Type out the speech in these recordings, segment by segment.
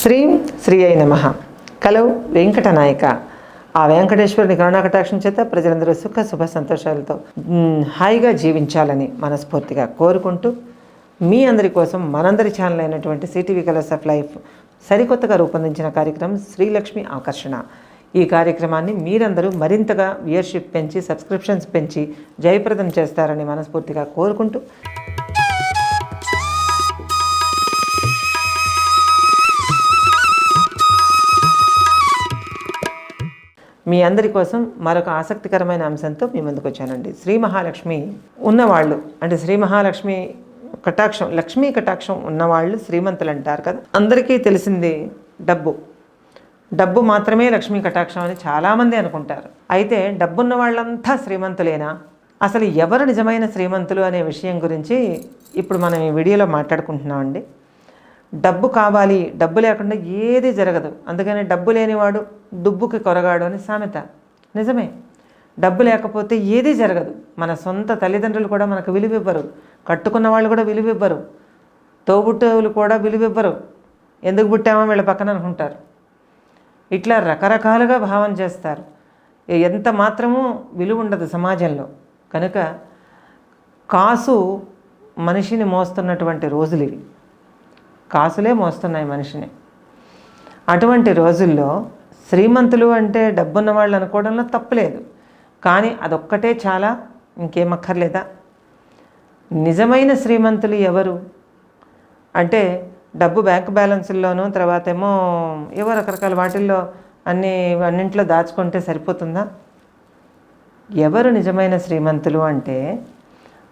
శ్రీ అయి నమ. కలవు వెంకటనాయక. ఆ వెంకటేశ్వరుని కరుణాకటాక్షం చేత ప్రజలందరూ సుఖ శుభ సంతోషాలతో హాయిగా జీవించాలని మనస్ఫూర్తిగా కోరుకుంటూ మీ అందరి కోసం మనందరి ఛానల్ అయినటువంటి సిటీవీ కలర్స్ ఆఫ్ లైఫ్ సరికొత్తగా రూపొందించిన కార్యక్రమం శ్రీలక్ష్మి ఆకర్షణ. ఈ కార్యక్రమాన్ని మీరందరూ మరింతగా వ్యూయర్షిప్ పెంచి సబ్స్క్రిప్షన్స్ పెంచి జయప్రదం చేస్తారని మనస్ఫూర్తిగా కోరుకుంటూ మీ అందరి కోసం మరొక ఆసక్తికరమైన అంశంతో మీ ముందుకు వచ్చానండి. శ్రీ మహాలక్ష్మి ఉన్నవాళ్ళు అంటే శ్రీ మహాలక్ష్మి కటాక్షం లక్ష్మీ కటాక్షం ఉన్నవాళ్ళు శ్రీమంతులు అంటారు కదా. అందరికీ తెలిసింది డబ్బు. డబ్బు మాత్రమే లక్ష్మీ కటాక్షం అని చాలామంది అనుకుంటారు. అయితే డబ్బున్న వాళ్ళంతా శ్రీమంతులేనా? అసలు ఎవరు నిజమైన శ్రీమంతులు అనే విషయం గురించి ఇప్పుడు మనం ఈ వీడియోలో మాట్లాడుకుంటున్నామండి. డబ్బు కావాలి డబ్బు లేకుండా ఏది జరగదు. అందుకని డబ్బు లేనివాడు డుబ్బుకి కొరగాడు అని సామెత. నిజమే. డబ్బు లేకపోతే ఏదీ జరగదు. మన సొంత తల్లిదండ్రులు కూడా మనకు విలువివ్వరు. కట్టుకున్న వాళ్ళు కూడా విలువివ్వరు. తోబుట్టువులు కూడా విలువివ్వరు. ఎందుకు పుట్టామో వీళ్ళ పక్కన అనుకుంటారు. ఇట్లా రకరకాలుగా భావం చేస్తారు. ఎంత మాత్రమూ విలువ ఉండదు సమాజంలో. కనుక కాసు మనిషిని మోస్తున్నటువంటి రోజులు ఇవి. కాసులే మోస్తున్నాయి మనిషిని. అటువంటి రోజుల్లో శ్రీమంతులు అంటే డబ్బున్న వాళ్ళు అనుకోవడంలో తప్పులేదు కానీ అదొక్కటే చాలా ఇంకేమక్కర్లేదా? నిజమైన శ్రీమంతులు ఎవరు? అంటే డబ్బు బ్యాంక్ బ్యాలెన్స్ల్లోనూ తర్వాత ఏమో ఏవో రకరకాల వాటిల్లో అన్ని అన్నింట్లో దాచుకుంటే సరిపోతుందా? ఎవరు నిజమైన శ్రీమంతులు అంటే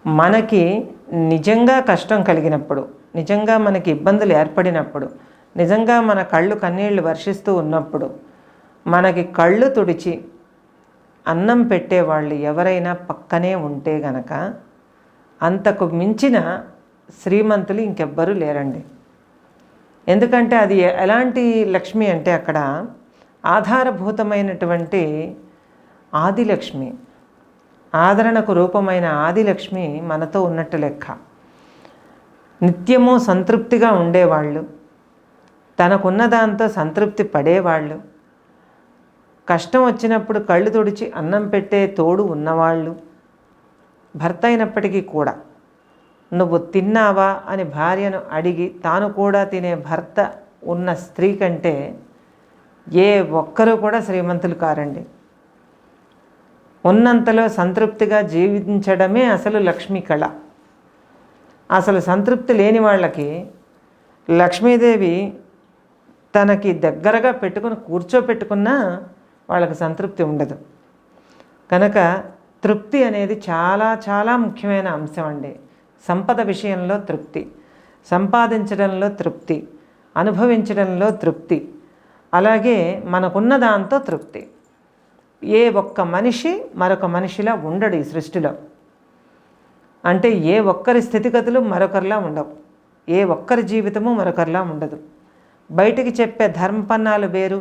మనకి నిజంగా కష్టం కలిగినప్పుడు నిజంగా మనకి ఇబ్బందులు ఏర్పడినప్పుడు నిజంగా మన కళ్ళు కన్నీళ్ళు వర్షిస్తూ ఉన్నప్పుడు మనకి కళ్ళు తుడిచి అన్నం పెట్టేవాళ్ళు ఎవరైనా పక్కనే ఉంటే గనక అంతకు మించిన శ్రీమంతులు ఇంకెవ్వరూ లేరండి. ఎందుకంటే అది ఎలాంటి లక్ష్మి అంటే అక్కడ ఆధారభూతమైనటువంటి ఆదిలక్ష్మి ఆదరణకు రూపమైన ఆదిలక్ష్మి మనతో ఉన్నట్టు లెక్క. నిత్యము సంతృప్తిగా ఉండేవాళ్ళు. తనకున్న దాంతో సంతృప్తి పడేవాళ్ళు. కష్టం వచ్చినప్పుడు కళ్ళు తుడిచి అన్నం పెట్టే తోడు ఉన్నవాళ్ళు. భర్త అయినప్పటికీ కూడా. నువ్వు తిన్నావా? అని భార్యను అడిగి తాను కూడా తినే భర్త ఉన్న స్త్రీ కంటే ఏ ఒక్కరూ కూడా శ్రీమంతులు కారండి. ఉన్నంతలో సంతృప్తిగా జీవించడమే అసలు లక్ష్మీ కళ. అసలు సంతృప్తి లేని వాళ్ళకి లక్ష్మీదేవి తనకి దగ్గరగా పెట్టుకుని కూర్చోపెట్టుకున్నా వాళ్ళకి సంతృప్తి ఉండదు. కనుక తృప్తి అనేది చాలా చాలా ముఖ్యమైన అంశం అండి. సంపద విషయంలో తృప్తి సంపాదించడంలో తృప్తి అనుభవించడంలో తృప్తి అలాగే మనకున్న దాంతో తృప్తి. ఏ ఒక్క మనిషి మరొక మనిషిలా ఉండడు ఈ సృష్టిలో. అంటే ఏ ఒక్కరి స్థితిగతులు మరొకరిలా ఉండవు. ఏ ఒక్కరి జీవితము మరొకరిలా ఉండదు. బయటికి చెప్పే ధర్మపన్నాలు వేరు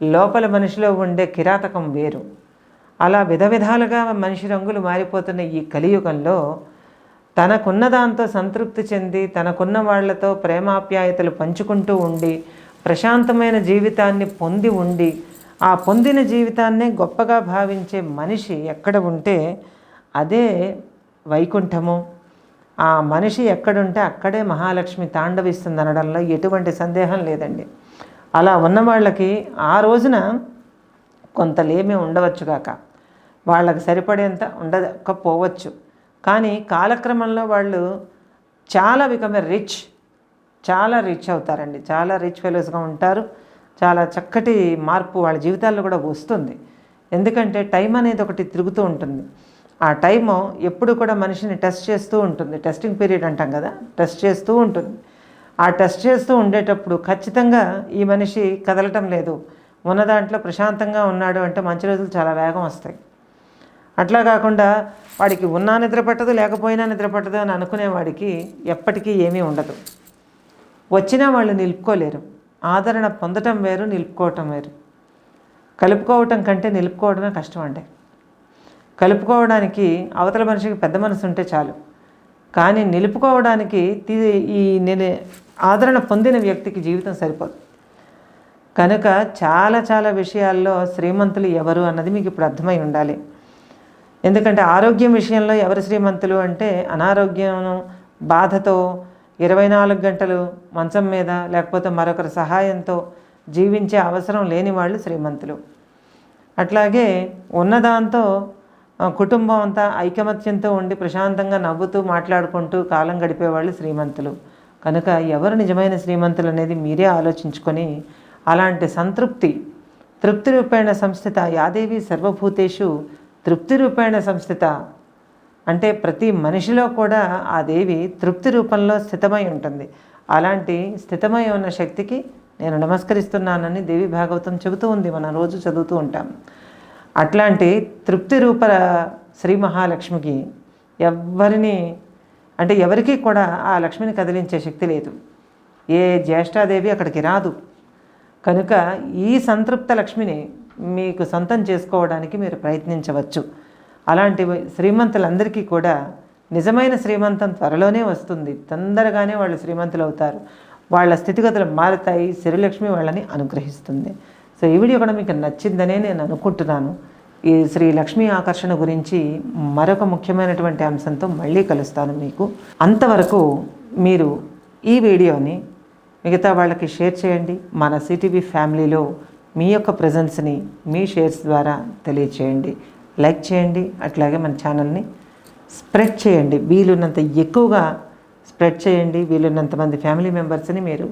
లోపల మనిషిలో ఉండే కిరాతకం వేరు. అలా విధ విధాలుగా మనిషి రంగులు మారిపోతున్న ఈ కలియుగంలో తనకున్న దాంతో సంతృప్తి చెంది తనకున్న వాళ్ళతో ప్రేమాప్యాయతలు పంచుకుంటూ ఉండి ప్రశాంతమైన జీవితాన్ని పొంది ఉండి ఆ పొందిన జీవితాన్నే గొప్పగా భావించే మనిషి ఎక్కడ ఉంటే అదే వైకుంఠము. ఆ మనిషి ఎక్కడుంటే అక్కడే మహాలక్ష్మి తాండవిస్తుంది అనడంలో ఎటువంటి సందేహం లేదండి. అలా ఉన్న వాళ్ళకి ఆ రోజున కొంత లేమి ఉండవచ్చుగాక వాళ్ళకి సరిపడేంత ఉండకపోవచ్చు. కానీ కాలక్రమంలో వాళ్ళు చాలా బికమ్ రిచ్ చాలా రిచ్ అవుతారండి. చాలా రిచ్ ఫెలోస్గా ఉంటారు. చాలా చక్కటి మార్పు వాళ్ళ జీవితాల్లో కూడా వస్తుంది. ఎందుకంటే టైం అనేది ఒకటి తిరుగుతూ ఉంటుంది. ఆ టైము ఎప్పుడు కూడా మనిషిని టెస్ట్ చేస్తూ ఉంటుంది. టెస్టింగ్ పీరియడ్ అంటాం కదా టెస్ట్ చేస్తూ ఉంటుంది. ఆ టెస్ట్ చేస్తూ ఉండేటప్పుడు ఖచ్చితంగా ఈ మనిషి కదలటం లేదు. ఉన్న దాంట్లో ప్రశాంతంగా ఉన్నాడు అంటే మంచి రోజులు చాలా వేగం వస్తాయి. అట్లా కాకుండా వాడికి ఉన్నా నిద్ర పట్టదు లేకపోయినా నిద్ర పట్టదు అని అనుకునేవాడికి ఎప్పటికీ ఏమీ ఉండదు. వచ్చినా వాళ్ళు నిలుపుకోలేరు. ఆదరణ పొందటం వేరు నిలుపుకోవటం వేరు. కలుపుకోవటం కంటే నిలుపుకోవడమే కష్టం అండి. కలుపుకోవడానికి అవతల మనిషికి పెద్ద మనసు ఉంటే చాలు. కానీ నిలుపుకోవడానికి ఈ నేను ఆదరణ పొందిన వ్యక్తికి జీవితం సరిపోదు. కనుక చాలా చాలా విషయాల్లో శ్రీమంతులు ఎవరు అన్నది మీకు ఇప్పుడు అర్థమై ఉండాలి. ఎందుకంటే ఆరోగ్యం విషయంలో ఎవరు శ్రీమంతులు అంటే అనారోగ్యం బాధతో ఇరవై నాలుగు గంటలు మంచం మీద లేకపోతే మరొకరి సహాయంతో జీవించే అవసరం లేని వాళ్ళు శ్రీమంతులు. అట్లాగే ఉన్నదాంతో కుటుంబం అంతా ఐకమత్యంతో ఉండి ప్రశాంతంగా నవ్వుతూ మాట్లాడుకుంటూ కాలం గడిపేవాళ్ళు శ్రీమంతులు. కనుక ఎవరు నిజమైన శ్రీమంతులు అనేది మీరే ఆలోచించుకొని అలాంటి సంతృప్తి తృప్తి రూపేణ సంస్థిత యాదేవి సర్వభూతేషు తృప్తి రూపేణ సంస్థిత అంటే ప్రతి మనిషిలో కూడా ఆ దేవి తృప్తి రూపంలో స్థితమై ఉంటుంది. అలాంటి స్థితమై ఉన్న శక్తికి నేను నమస్కరిస్తున్నానని దేవి భాగవతం చెబుతూ ఉంది. మనం రోజు చదువుతూ ఉంటాం. అట్లాంటి తృప్తి రూప శ్రీ మహాలక్ష్మికి ఎవ్వరిని అంటే ఎవరికీ కూడా ఆ లక్ష్మిని కదిలించే శక్తి లేదు. ఏ జ్యేష్ఠాదేవి అక్కడికి రాదు. కనుక ఈ సంతృప్త లక్ష్మిని మీకు సొంతం చేసుకోవడానికి మీరు ప్రయత్నించవచ్చు. అలాంటి శ్రీమంతులందరికీ కూడా నిజమైన శ్రీమంతం త్వరలోనే వస్తుంది. తొందరగానే వాళ్ళు శ్రీమంతులు అవుతారు వాళ్ళ స్థితిగతులు మారుతాయి. శ్రీలక్ష్మి వాళ్ళని అనుగ్రహిస్తుంది. సో ఈ వీడియో కూడా మీకు నచ్చిందనే నేను అనుకుంటున్నాను. ఈ శ్రీ లక్ష్మీ ఆకర్షణ గురించి మరొక ముఖ్యమైనటువంటి అంశంతో మళ్ళీ కలుస్తాను మీకు. అంతవరకు మీరు ఈ వీడియోని మిగతా వాళ్ళకి షేర్ చేయండి. మన సిటీవీ ఫ్యామిలీలో మీ యొక్క ప్రజెన్స్ని మీ షేర్స్ ద్వారా తెలియచేయండి. లైక్ చేయండి. అట్లాగే మన ఛానల్ని స్ప్రెడ్ చేయండి. వీలున్నంత ఎక్కువగా స్ప్రెడ్ చేయండి. వీలున్నంత మంది ఫ్యామిలీ మెంబర్స్ని మీరు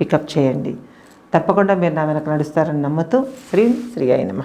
పికప్ చేయండి. తప్పకుండా మీరు నా వెనక నడుస్తారని నమ్ముతూ శ్రీ శ్రీ అయి నమ.